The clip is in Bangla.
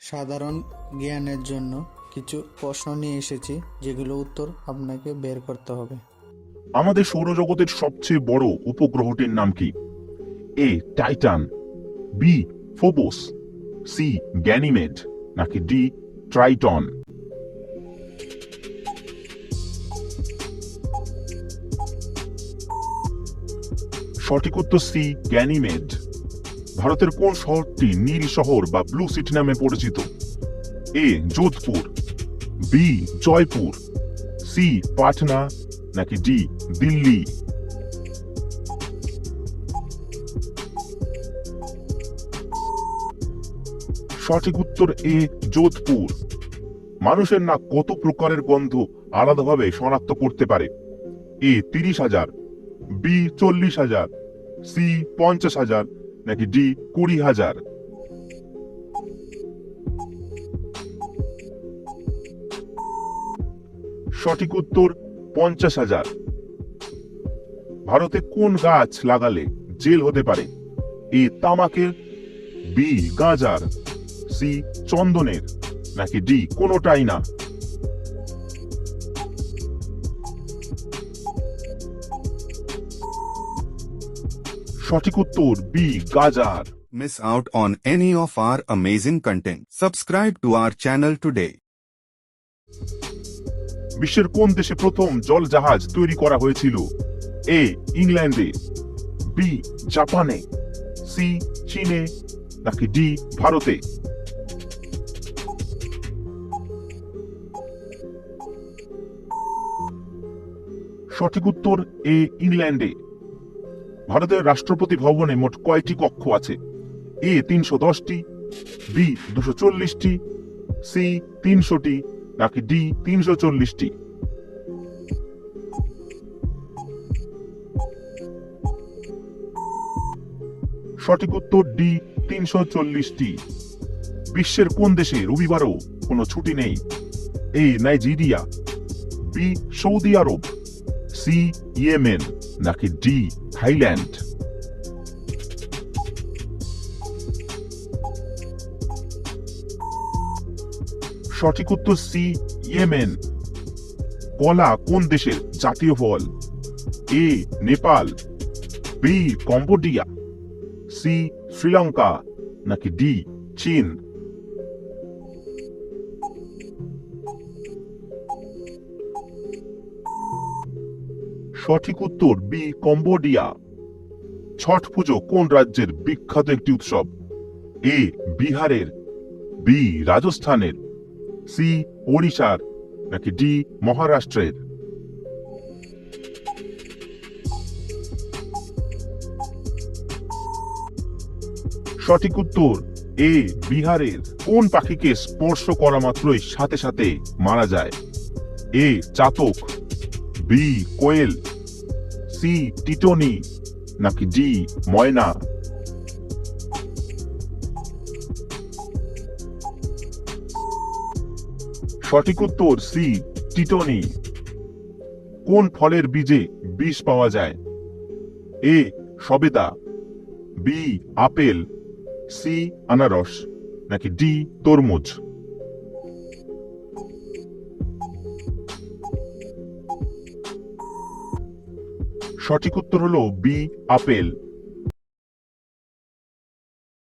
সাধারণ জ্ঞানের জন্য কিছু প্রশ্ন নিয়ে এসেছি, যেগুলো উত্তর আপনাকে বের করতে হবে। আমাদের সৌরজগতের সবচেয়ে বড় উপগ্রহটির নাম কি? A, Titan, B, Phobos, C Ganymede নাকি ডি, ট্রাইটন? সঠিক উত্তর সি গ্যানিমেড ভারতের কোন শহরটি নীল শহর বা ব্লু সিটি নামে পরিচিত? A, Jodhpur, B, Jaipur, C, Patna, নাকি ডি, দিল্লি? সঠিক উত্তর এ, যোধপুর। মানুষের নাক কত প্রকারের গন্ধ আলাদাভাবে শনাক্ত করতে পারে? এ, তিরিশ হাজার, বি, চল্লিশ হাজার, সি, পঞ্চাশ হাজার নাকি ডি কুড়ি হাজার? সঠিক উত্তর পঞ্চাশ হাজার। ভারতে কোন গাছ লাগালে জেল হতে পারে? এ তামাকের, বি গাঁজার, সি চন্দনের, নাকি ডি কোনোটাই না? সঠিক উত্তর বি গাজার। Miss out on any of আর amazing content subscribe to our channel today. বিশ্বের কোন দেশে প্রথম জল জাহাজ তৈরি করা হয়েছিল? এ ইংল্যান্ডে। বি জাপানে। সি চীনে। নাকি ডি ভারতে? সঠিক উত্তর এ ইংল্যান্ডে। ভারতের রাষ্ট্রপতি ভবনে মোট কয়টি কক্ষ আছে? এ তিনশো দশটি, বি দুশো চল্লিশটি, সি তিনশোটি, নাকি ডি তিনশো চল্লিশটি? সঠিক উত্তর ডি তিনশো চল্লিশটি। বিশ্বের কোন দেশে রবিবারও কোনো ছুটি নেই? A Nigeria, B Saudi Arab C Yemen নাকি ডি থাইল্যান্ড সঠিক উত্তর সি ইয়েমেন কলা কোন দেশের জাতীয় ফল? A Nepal. B Cambodia. C Sri Lanka. নাকি ডি চীন? সঠিক উত্তর বি, কম্বোডিয়া। ছট পুজো কোন রাজ্যের বিখ্যাত একটি উৎসব? এ, বিহারের, বি, রাজস্থানের, সি, ওড়িশার, নাকি ডি, মহারাষ্ট্রের? সঠিক উত্তর, এ, বিহারের। কোন পাখিকে স্পর্শ করা মাত্রই সাথে সাথে মারা যায়? এ, চাতক, বি, কোয়েল সি টিটনি নাকি ডি, ময়না? সঠিক উত্তর সি টিটনি কোন ফলের বীজে বিষ পাওয়া যায়? এ, সবেদা, বি, আপেল, সি, আনারস, নাকি ডি, তরমুজ? সঠিক উত্তর হলো বি আপেল।